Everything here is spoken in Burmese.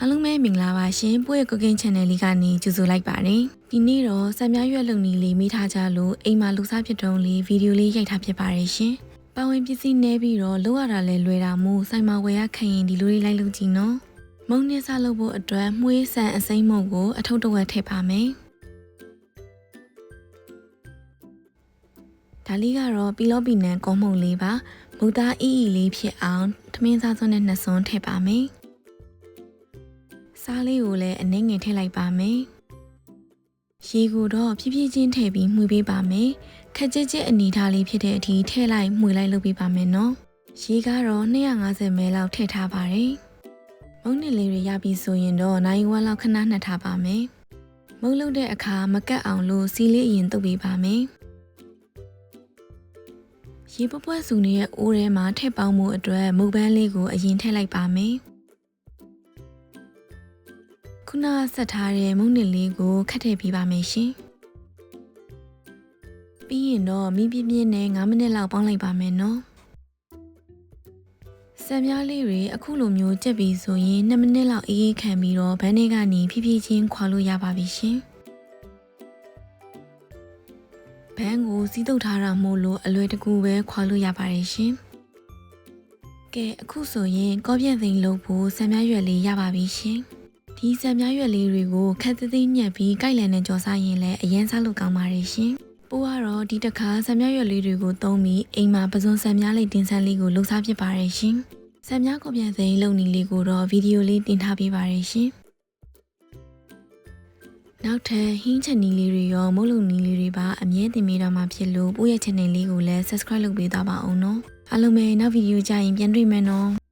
အားလုံးပဲမင်္ဂလာပါရှင်ပို့ရဲ့ cooking channel လေးကနေကြိုဆိုလိုက်ပါတယ်ဒီနေ့တော့စံပြရွက်လုံနီလေးမိထားကြလို့အိမ်မှာလူစားဖြစ်တုံးလေးဗီဒီယိုလေးရိုက်ထားဖြစ်ပါတယ်ရှင်ပဝင်ပစ္စည်းနဲပြီးတော့လိုရတာလဲလွယ်တာမို့စိုက်မဝယ်ရခရင်ဒီလိုလေးလိုက်လုပ်ကြည့်နော်မုံနဲ့စားလုပ်ဖို့အတွက်မှုေးဆန်အစိမ့်မုံကိုအထုပ်တစ်ဝက်ထည့်ပါမယ်ဒါလေးကတော့ပီလောပီနန်ကောမှုန်လေးပါမူသားအီအီလေးဖြစ်အောင်ထမင်းစားစွန်းနဲ့နှစ်စွန်းထည့်ပါမယ် စားလေးကိုလည်းအနှဲငယ်ထည့်လိုက်ပါမယ်ရေကိုတော့ဖြည်းဖြည်းချင်းထည့်ပြီးမှွေပေးပါမယ်ခက်ကြက်ကြက်အနေထားလေးဖြစ်တဲ့အထိထည့်လိုက်မှွေလိုက်လုပ်ပေးပါမယ်နော်ရေကတော့250မလလောက်ထည့်ထားပါတယ်မုံနစ်လေးတွေရပြီဆိုရင်တော့နိုင်ဝက်လောက်ခဏနှက်ထားပါမယ်မုံလုပ်တဲ့အခါမကတ်အောင်လို့စီလေးအရင်တုပ်ပေးပါမယ်ရေပပွက်စုနေတဲ့အိုးထဲမှာထည့်ပေါင်းမှုအတွက်မုတ်ပန်းလေးကိုအရင်ထည့်လိုက်ပါမယ် ခုနဆက်ထားတဲ့မုံနစ်လေးကိုခတ်ထည့်ပေးပါမယ်ရှင်ပြီးရင်တော့မီးပြင်းပြင်းနဲ့9မိနစ်လောက်ပေါင်းလိုက်ပါမယ်နော်ဆံပြားလေးတွေအခုလိုမျိုးကြက်ပြီးဆိုရင်2မိနစ်လောက်အေးအေးခံပြီးတော့ဘန်းထဲကနေဖြည်းဖြည်းချင်းခွာလို့ရပါပြီရှင်ဘန်းကိုစီးတုပ်ထားတာမို့လို့အလွယ်တကူပဲခွာလို့ရပါတယ်ရှင်ကဲအခုဆိုရင်ကောပြန့်သိမ်းလုပ်ဖို့ဆံပြားရွက်လေးရပါပြီရှင် ဒီဆံပြားရွက်လေးတွေကိုခက်သသိညက်ပြီးကြိုက်လန်နဲ့ကြော်စားရင်လည်းအရင်စားလို့ကောင်းပါတယ်ရှင်ပိုးကတော့ဒီတစ်ခါဆံမြရွက်လေးတွေကိုသုံးပြီးအိမ်မှာပစွန်ဆံမြလေးတင်ဆက်လေးကိုလှုပ်ရှားဖြစ်ပါတယ်ရှင်။ဆံမြကောပြန်စိမ်းလုံနီလေးကိုတော့ဗီဒီယိုလေးတင်ထားပေးပါရရှင်။နောက်ထပ်ဟင်းချက်နီလေးတွေရောမုတ်လုံနီလေးတွေပါအမြဲတင်မိတော့မှာဖြစ်လို့ပို့ရဲ့ channel လေးကိုလည်း subscribe လုပ်ပေးသွားပါအောင်နော်။အားလုံးပဲနောက်ဗီဒီယိုကြရင်ပြန်တွေ့မယ်နော်။